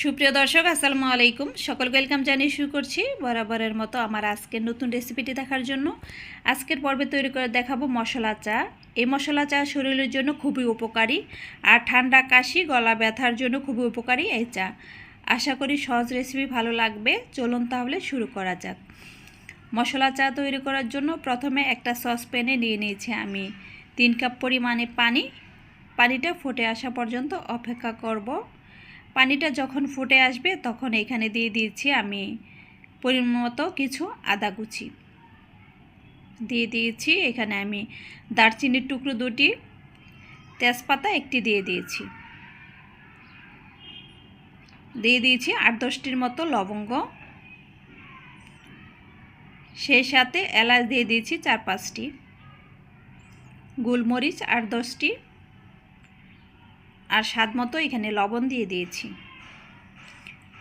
সুপ্রিয় দর্শক, আসসালামু আলাইকুম। সকল ওয়েলকাম জানিয়ে শুরু করছি বরাবরের মতো আমার আজকের নতুন রেসিপিটি দেখার জন্য। আজকের পর্বে তৈরি করে দেখাবো মশলা চা। এই মশলা চা শরীরের জন্য খুবই উপকারী আর ঠান্ডা কাশি, গলা ব্যথার জন্য খুবই উপকারী এই চা। আশা করি সহজ রেসিপি ভালো লাগবে। চলুন তাহলে শুরু করা যাক। মশলা চা তৈরি করার জন্য প্রথমে একটা সসপ্যানে নিয়ে নিয়েছি আমি তিন কাপ পরিমাণে পানি। পানিটা ফুটে আসা পর্যন্ত অপেক্ষা করব। পানিটা যখন ফুটে আসবে, তখন এখানে দিয়ে দিয়েছি আমি পরিমাণ মতো কিছু আদা কুচি। দিয়ে দিয়েছি, এখানে আমি দারচিনির টুকরো দুটি, তেজপাতা একটি দিয়ে দিয়েছি। দিয়ে দিয়েছি আট দশটির মতো লবঙ্গ। সেই সাথে এলাচ দিয়ে দিয়েছি চার পাঁচটি। গোলমরিচ আট দশটি। আর স্বাদ মতো এখানে লবণ দিয়ে দিয়েছি।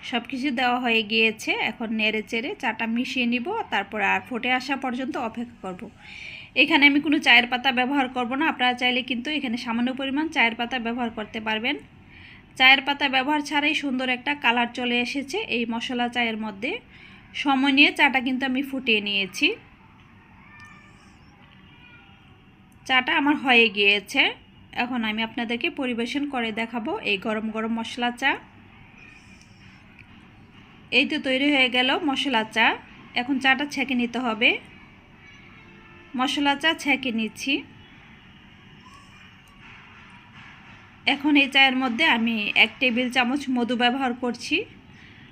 সব কিছু দেওয়া হয়ে গিয়েছে। এখন নেড়ে চেড়ে চাটা মিশিয়ে নিব। তারপর আর ফুটে আসা পর্যন্ত অপেক্ষা করব। এখানে আমি কোনো চায়ের পাতা ব্যবহার করব না। আপনারা চাইলে কিন্তু এখানে সামান্য পরিমাণ চায়ের পাতা ব্যবহার করতে পারবেন। চায়ের পাতা ব্যবহার ছাড়াই সুন্দর একটা কালার চলে এসেছে এই মশলা চায়ের মধ্যে। সময় নিয়ে চাটা কিন্তু আমি ফুটিয়ে নিয়েছি। চাটা আমার হয়ে গিয়েছে। এখন আমি আপনাদেরকে পরিবেশন করে দেখাবো এই গরম গরম মশলা চা। এই তো তৈরি হয়ে গেল মশলা চা। এখন চাটা ছেঁকে নিতে হবে। মশলা চা ছেঁকে নিচ্ছি। এখন এই চায়ের মধ্যে আমি এক টেবিল চামচ মধু ব্যবহার করছি।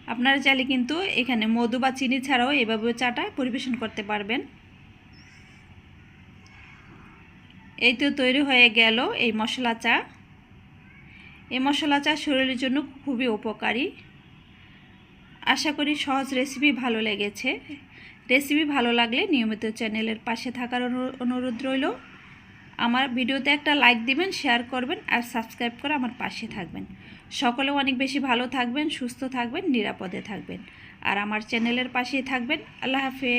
আপনারা চাইলে কিন্তু এখানে মধু বা চিনি ছাড়াও এভাবে চাটা পরিবেশন করতে পারবেন। এই তো তৈরি হয়ে গেল এই মশলা চা। এই মশলা চা শরীরের জন্য খুবই উপকারী। আশা করি সহজ রেসিপি ভালো লেগেছে। রেসিপি ভালো লাগলে নিয়মিত চ্যানেলের পাশে থাকার অনুরোধ রইল। আমার ভিডিওতে একটা লাইক দিবেন শেয়ার করবেন আর সাবস্ক্রাইব করে আমার পাশে থাকবেন। সকলে অনেক বেশি ভালো থাকবেন, সুস্থ থাকবেন, নিরাপদে থাকবেন। আর আমার চ্যানেলের পাশেই থাকবেন। আল্লাহ হাফেজ।